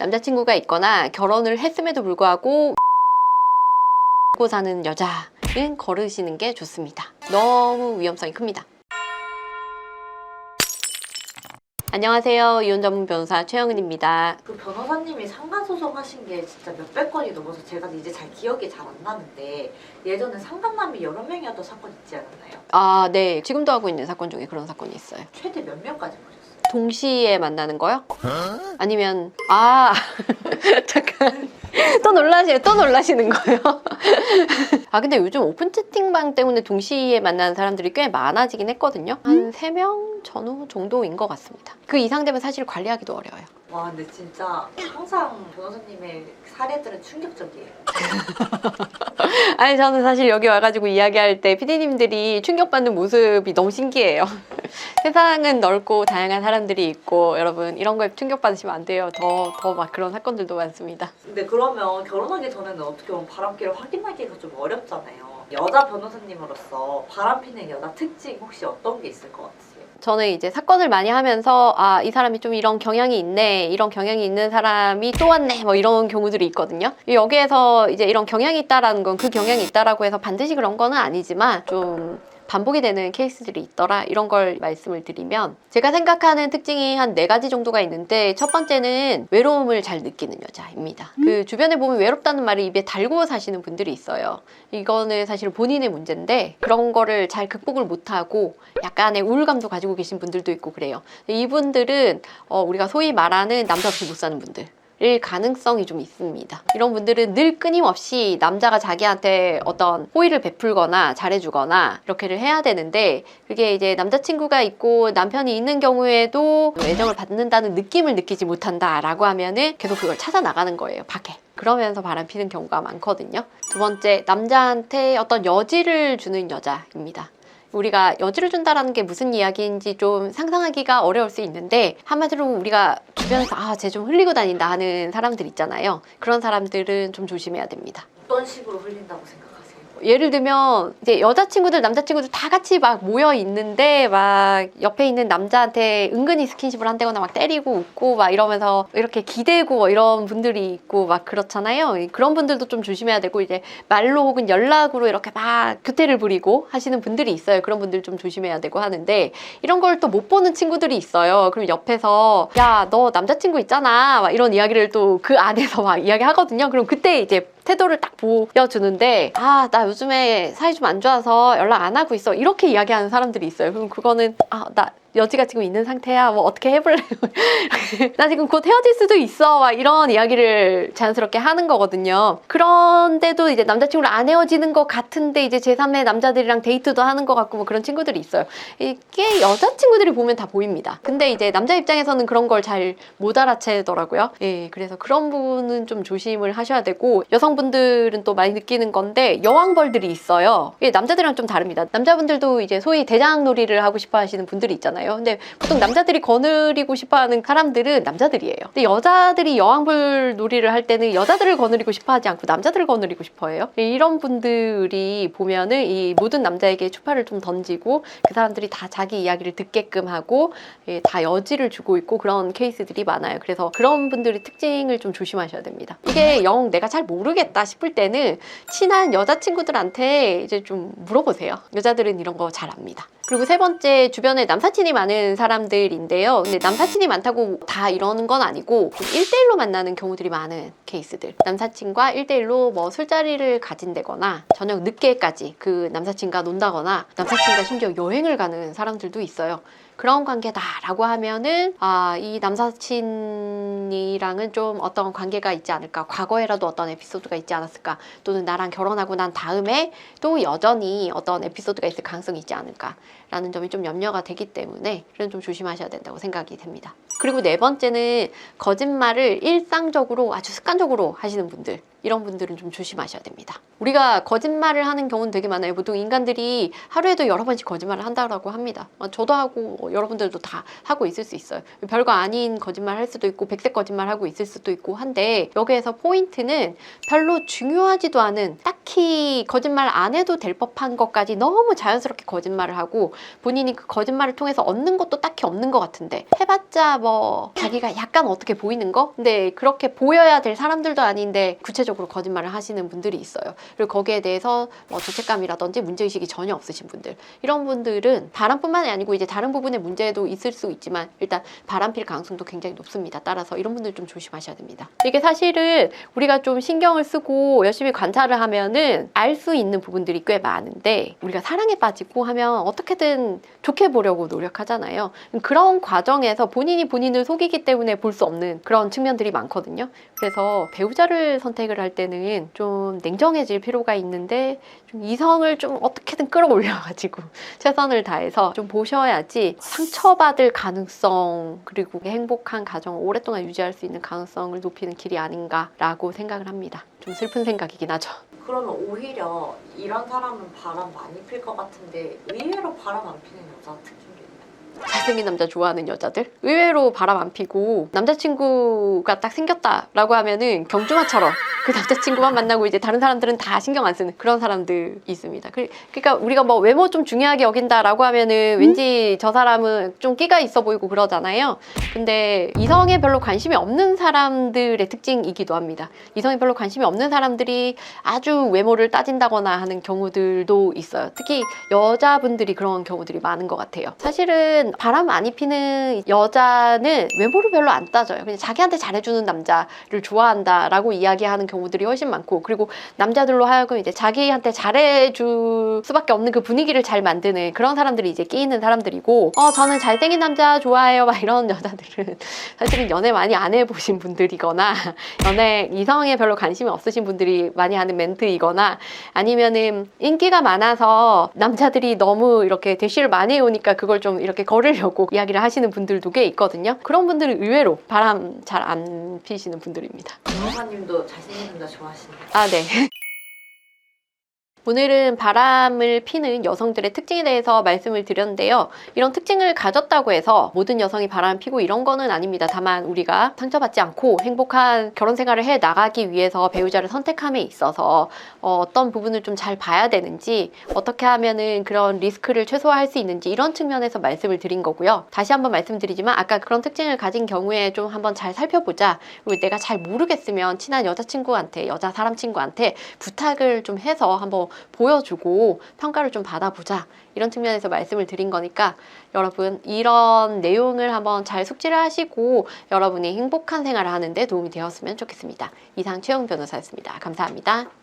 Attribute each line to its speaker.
Speaker 1: 남자친구가 있거나 결혼을 했음에도 불구하고 고 사는 여자는 걸으시는 게 좋습니다. 너무 위험성이 큽니다. 안녕하세요. 이혼 전문 변호사 최영은입니다.
Speaker 2: 그 변호사님이 상간 소송 하신 게 진짜 몇백 건이 넘어서 제가 이제 잘 기억이 잘 안 나는데 예전에 상간남이 여러 명이었던 사건 있지 않았나요?
Speaker 1: 아, 네. 지금도 하고 있는 사건 중에 그런 사건이 있어요.
Speaker 2: 최대 몇 명까지 보셨어요?
Speaker 1: 동시에 만나는 거요? 아니면 아 잠깐 또 놀라시 또 놀라시는 거예요? 아 근데 요즘 오픈 채팅방 때문에 동시에 만나는 사람들이 꽤 많아지긴 했거든요. 한 3명 전후 정도인 것 같습니다. 그 이상 되면 사실 관리하기도 어려워요.
Speaker 2: 와 근데 진짜 항상 변호사님의 사례들은 충격적이에요.
Speaker 1: 아니 저는 사실 여기 와가지고 이야기할 때 피디님들이 충격받는 모습이 너무 신기해요. 세상은 넓고 다양한 사람들이 있고 여러분 이런 거에 충격받으시면 안 돼요. 더 더 막 그런 사건들도 많습니다.
Speaker 2: 근데 그러면 결혼하기 전에는 어떻게 보면 바람기를 확인하기가 좀 어렵잖아요. 여자 변호사님으로서 바람피는 여자 특징 혹시 어떤 게 있을 것 같으세요?
Speaker 1: 저는 이제 사건을 많이 하면서 아 이 사람이 좀 이런 경향이 있네 이런 경향이 있는 사람이 또 왔네 뭐 이런 경우들이 있거든요 여기에서 이제 이런 경향이 있다라는 건 그 경향이 있다라고 해서 반드시 그런 거는 아니지만 좀 반복이 되는 케이스들이 있더라 이런 걸 말씀을 드리면 제가 생각하는 특징이 한 네 가지 정도가 있는데 첫 번째는 외로움을 잘 느끼는 여자입니다 그 주변에 보면 외롭다는 말을 입에 달고 사시는 분들이 있어요 이거는 사실 본인의 문제인데 그런 거를 잘 극복을 못하고 약간의 우울감도 가지고 계신 분들도 있고 그래요. 이분들은 어, 우리가 소위 말하는 남자 없이 못 사는 분들. 일 가능성이 좀 있습니다. 이런 분들은 늘 끊임없이 남자가 자기한테 어떤 호의를 베풀거나 잘해주거나 이렇게를 해야 되는데 그게 이제 남자친구가 있고 남편이 있는 경우에도 애정을 받는다는 느낌을 느끼지 못한다라고 하면은 계속 그걸 찾아 나가는 거예요. 밖에. 그러면서 바람 피는 경우가 많거든요. 두 번째, 남자한테 어떤 여지를 주는 여자입니다. 우리가 여지를 준다라는 게 무슨 이야기인지 좀 상상하기가 어려울 수 있는데 한마디로 우리가 주변에서 아, 쟤 좀 흘리고 다닌다 하는 사람들 있잖아요. 그런 사람들은 좀 조심해야 됩니다.
Speaker 2: 어떤 식으로 흘린다고 생각하세요?
Speaker 1: 예를 들면 이제 여자친구들 남자친구들 다 같이 막 모여 있는데 막 옆에 있는 남자한테 은근히 스킨십을 한다거나 막 때리고 웃고 막 이러면서 이렇게 기대고 뭐 이런 분들이 있고 막 그렇잖아요. 그런 분들도 좀 조심해야 되고 이제 말로 혹은 연락으로 이렇게 막 교태를 부리고 하시는 분들이 있어요. 그런 분들 좀 조심해야 되고 하는데 이런 걸 또 못 보는 친구들이 있어요. 그럼 옆에서 야 너 남자친구 있잖아. 막 이런 이야기를 또 그 안에서 막 이야기하거든요. 그럼 그때 이제 태도를 딱 보여주는데 아 나 요즘에 사이 좀 안 좋아서 연락 안 하고 있어. 이렇게 이야기하는 사람들이 있어요. 그럼 그거는 아나 여지가 지금 있는 상태야. 뭐 어떻게 해볼래? 나 지금 곧 헤어질 수도 있어. 막 이런 이야기를 자연스럽게 하는 거거든요. 그런데도 이제 남자친구를 안 헤어지는 것 같은데 이제 제3의 남자들이랑 데이트도 하는 것 같고 뭐 그런 친구들이 있어요. 이게 여자친구들이 보면 다 보입니다. 근데 이제 남자 입장에서는 그런 걸 잘 못 알아채더라고요. 예 그래서 그런 부분은 좀 조심을 하셔야 되고 여성분들은 또 많이 느끼는 건데 여왕벌들이 있어요. 이게 남자들이랑 좀 다릅니다. 남자분들도 이제 소위 대장놀이를 하고 싶어 하시는 분들이 있잖아요 근데 보통 남자들이 거느리고 싶어 하는 사람들은 남자들이에요 근데 여자들이 여왕벌 놀이를 할 때는 여자들을 거느리고 싶어 하지 않고 남자들을 거느리고 싶어 해요 이런 분들이 보면은 이 모든 남자에게 추파를 좀 던지고 그 사람들이 다 자기 이야기를 듣게끔 하고 예, 다 여지를 주고 있고 그런 케이스들이 많아요. 그래서 그런 분들이 특징을 좀 조심하셔야 됩니다. 이게 영 내가 잘 모르겠다 싶을 때는 친한 여자친구들한테 이제 좀 물어보세요. 여자들은 이런 거 잘 압니다. 그리고 세 번째 주변에 남사친이 많은 사람들인데요. 근데 남사친이 많다고 다 이러는 건 아니고 좀 1대1로 만나는 경우들이 많은 케이스들. 남사친과 1대1로 뭐 술자리를 가진다거나 저녁 늦게까지 그 남사친과 논다거나 남사친과 심지어 여행을 가는 사람들도 있어요. 그런 관계다라고 하면은 아, 이 남사친이랑은 좀 어떤 관계가 있지 않을까? 과거에라도 어떤 에피소드가 있지 않았을까? 또는 나랑 결혼하고 난 다음에 또 여전히 어떤 에피소드가 있을 가능성이 있지 않을까라는 점이 좀 염려가 되기 때문에 그런 좀 조심하셔야 된다고 생각이 됩니다. 그리고 네 번째는 거짓말을 일상적으로 아주 습관적으로 하시는 분들 이런 분들은 좀 조심하셔야 됩니다. 우리가 거짓말을 하는 경우는 되게 많아요. 보통 인간들이 하루에도 여러 번씩 거짓말을 한다고 합니다. 어, 저도 하고 어, 여러분들도 다 하고 있을 수 있어요. 별거 아닌 거짓말 할 수도 있고 백색 거짓말 하고 있을 수도 있고 한데 여기에서 포인트는 별로 중요하지도 않은 딱 히 거짓말 안 해도 될 법한 것까지 너무 자연스럽게 거짓말을 하고 본인이 그 거짓말을 통해서 얻는 것도 딱히 없는 것 같은데 해봤자 뭐 자기가 약간 어떻게 보이는 거? 근데 그렇게 보여야 될 사람들도 아닌데 구체적으로 거짓말을 하시는 분들이 있어요. 그리고 거기에 대해서 뭐 죄책감이라든지 문제의식이 전혀 없으신 분들 이런 분들은 바람뿐만이 아니고 이제 다른 부분에 문제도 있을 수 있지만 일단 바람필 가능성도 굉장히 높습니다. 따라서 이런 분들 좀 조심하셔야 됩니다. 이게 사실은 우리가 좀 신경을 쓰고 열심히 관찰을 하면은 알 수 있는 부분들이 꽤 많은데 우리가 사랑에 빠지고 하면 어떻게든 좋게 보려고 노력하잖아요. 그런 과정에서 본인이 본인을 속이기 때문에 볼 수 없는 그런 측면들이 많거든요. 그래서 배우자를 선택을 할 때는 좀 냉정해질 필요가 있는데 좀 이성을 좀 어떻게든 끌어올려가지고 최선을 다해서 좀 보셔야지 상처받을 가능성 그리고 행복한 가정을 오랫동안 유지할 수 있는 가능성을 높이는 길이 아닌가라고 생각을 합니다. 좀 슬픈 생각이긴 하죠.
Speaker 2: 그러면 오히려 이런 사람은 바람 많이 필 것 같은데 의외로 바람 안 피는 여자 있나요?
Speaker 1: 잘생긴 남자 좋아하는 여자들 의외로 바람 안 피고 남자친구가 딱 생겼다라고 하면은 경주마처럼 그 남자친구만 만나고 이제 다른 사람들은 다 신경 안 쓰는 그런 사람들 있습니다. 그- 그러니까 우리가 뭐 외모 좀 중요하게 여긴다라고 하면은 왠지 저 사람은 좀 끼가 있어 보이고 그러잖아요. 근데 이성에 별로 관심이 없는 사람들의 특징이기도 합니다. 이성에 별로 관심이 없는 사람들이 아주 외모를 따진다거나 하는 경우들도 있어요. 특히 여자분들이 그런 경우들이 많은 것 같아요. 사실은 바람 많이 피는 여자는 외모를 별로 안 따져요. 그냥 자기한테 잘해주는 남자를 좋아한다라고 이야기하는 경우들이 훨씬 많고 그리고 남자들로 하여금 이제 자기한테 잘해줄 수밖에 없는 그 분위기를 잘 만드는 그런 사람들이 이제 끼이는 사람들이고 어 저는 잘생긴 남자 좋아해요 막 이런 여자들은 사실은 연애 많이 안 해보신 분들이거나 연애 이성에 별로 관심이 없으신 분들이 많이 하는 멘트이거나 아니면은 인기가 많아서 남자들이 너무 이렇게 대시를 많이 해오니까 그걸 좀 이렇게 거르려고 이야기를 하시는 분들도 꽤 있거든요. 그런 분들은 의외로 바람 잘 안 피시는 분들입니다.
Speaker 2: 변호사님도 잘생긴 남자 좋아하시나요?
Speaker 1: 아, 네. 오늘은 바람을 피는 여성들의 특징에 대해서 말씀을 드렸는데요. 이런 특징을 가졌다고 해서 모든 여성이 바람을 피고 이런 거는 아닙니다. 다만 우리가 상처받지 않고 행복한 결혼 생활을 해 나가기 위해서 배우자를 선택함에 있어서 어, 떤 부분을 좀 잘 봐야 되는지 어떻게 하면은 그런 리스크를 최소화할 수 있는지 이런 측면에서 말씀을 드린 거고요. 다시 한번 말씀드리지만 아까 그런 특징을 가진 경우에 좀 한번 잘 살펴보자. 그리고 내가 잘 모르겠으면 친한 여자친구한테 여자 사람 친구한테 부탁을 좀 해서 한번 보여주고 평가를 좀 받아보자. 이런 측면에서 말씀을 드린 거니까 여러분 이런 내용을 한번 잘 숙지를 하시고 여러분이 행복한 생활을 하는데 도움이 되었으면 좋겠습니다. 이상 최영 변호사였습니다. 감사합니다.